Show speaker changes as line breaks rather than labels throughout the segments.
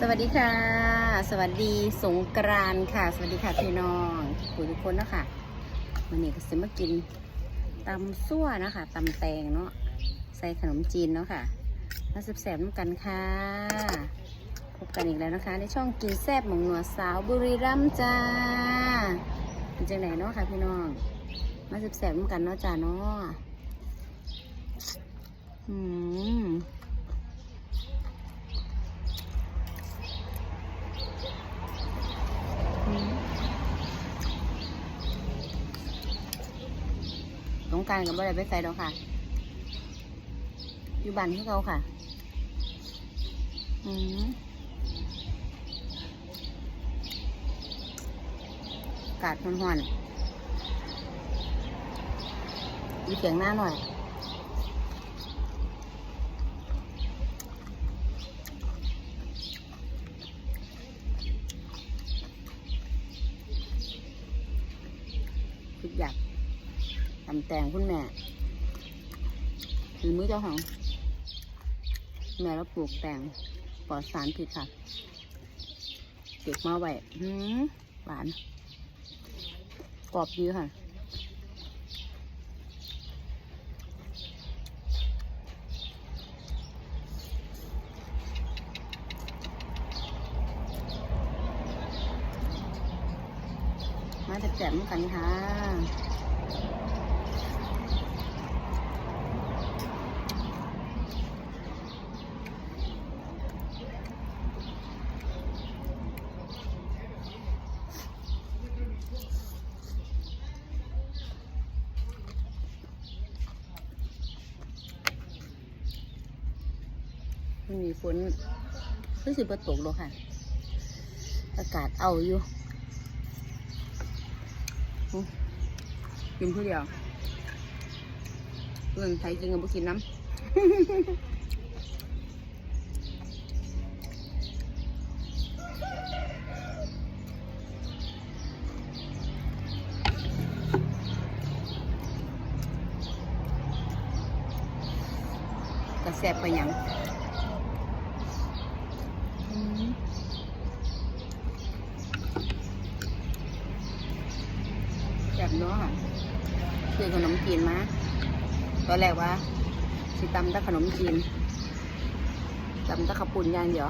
สวัสดีค่ะ สวัสดีสงกรานต์ค่ะ สวัสดีค่ะพี่น้องทุกทุกคนนะคะวันนี้ก็จะมากินตำซั่วนะคะตำแตงเนาะใส่ขนมจีนเนาะค่ะมาแซ่บๆน้ำกันค่ะพบกันอีกแล้วนะคะ ในช่องกินแซ่บหมองหนัวสาวบุรีรัมย์จ้าเป็นจังไหนเนาะค่ะพี่น้องมาแซ่บๆน้ำกันเนาะจ้าเนาะอืม ส งการกับบ่ได้ไปใส่ดอกค่ะ อยู่บ้านที่เขาค่ะ อืมกาศร้อนๆมีเสียงหน้าหน่อย ทุกอย่างตำแตงคุณแม่คือมือเจ้าของ แม่เราปลูกแตงปลอดสารพิษค่ะเก็บมาไว้หืมหวาน กรอบดีค่ะมาแจกๆกันค่ะ มันมีฝนรู้สึกประตกหรอกค่ะ อากาศเอาอยู่กินผู้เดียวเรื่องไทยกินกับบุกินน้ำกระแสบไปยัง แบบเนาะค่ะคือขนมจีนมาตอนแรกว่าสิตำแตะขนมจีนตำแตะขปุ่นย่างเดียว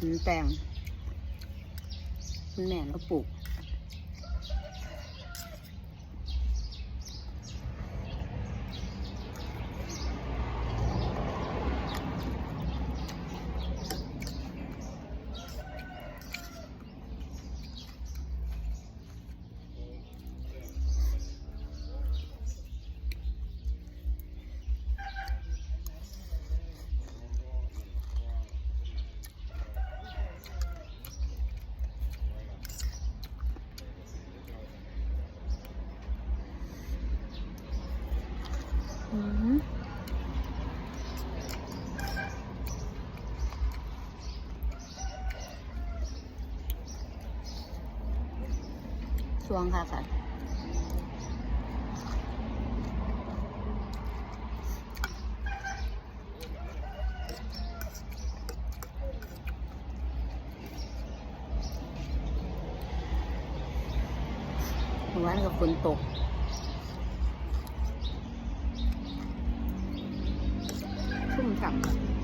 มันแตงคุณแม่เราปลูก สวงค่ะค่ะวานกับฝนตก ชุ่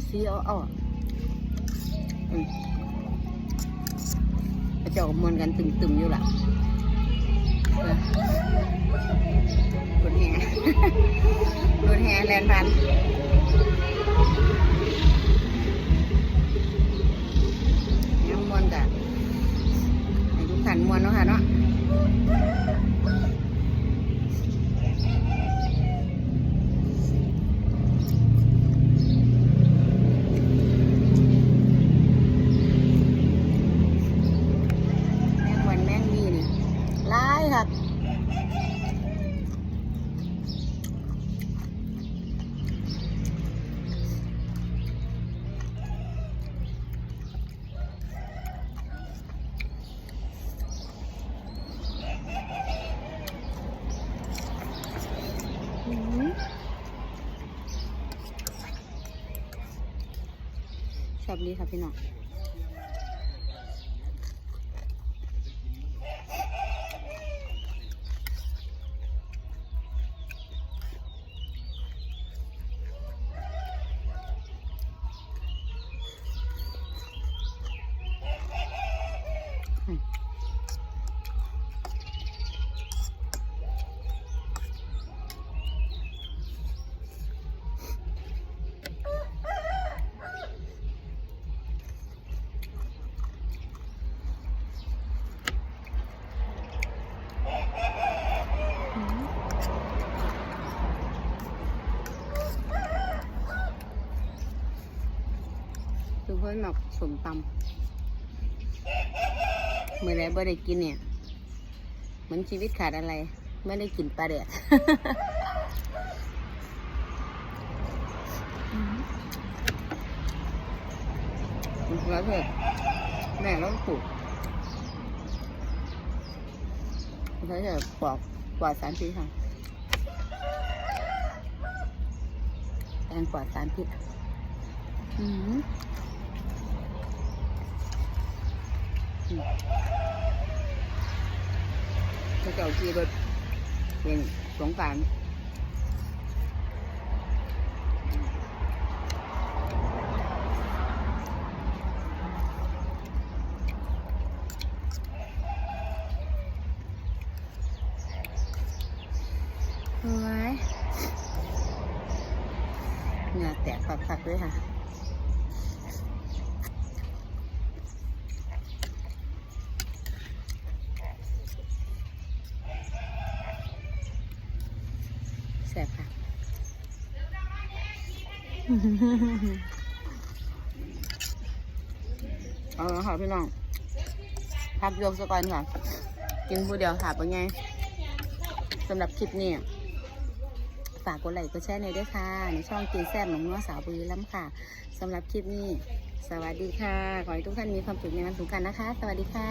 ันสีเอาเอาเจ้มวนกันตึงๆอยู่ล่ะรถแห่รถแห่แลนพันยังมวนกันทุกขันมวนเนาะค่ะเนาะ พี่น้อง ทุกคนแบสมตำเมื่อไรบ่ได้กินเนี่ย เหมือนชีวิตขาดอะไร ไม่ได้กินปลาเดือดแล้วเถอะแม่ต้องปลูกแล้วจะปอกปลอดสารพิษค่ะแตงปลอดสารพิษอืม อืมเขาจะเอาขี่รถเป็นสงกรารเฮ้ยเหงื่อแตกฝักๆด้วยค่ะ แสบค่ะเอาละค่ะพี่น้องพักยกสก่อนค่ะ กินผู้เดียวค่ะเป็นไงสำหรับคลิปนี้ฝากกดไลค์กดแชร์หน่อยด้วยค่ะ ในช่องกินแซ่บหนองนัวสาวบุรีรัมย์ค่ะสำหรับคลิปนี้ สวัสดีค่ะ ขอให้ทุกท่านมีความสุขในวันสงกรานต์นะคะ สวัสดีค่ะ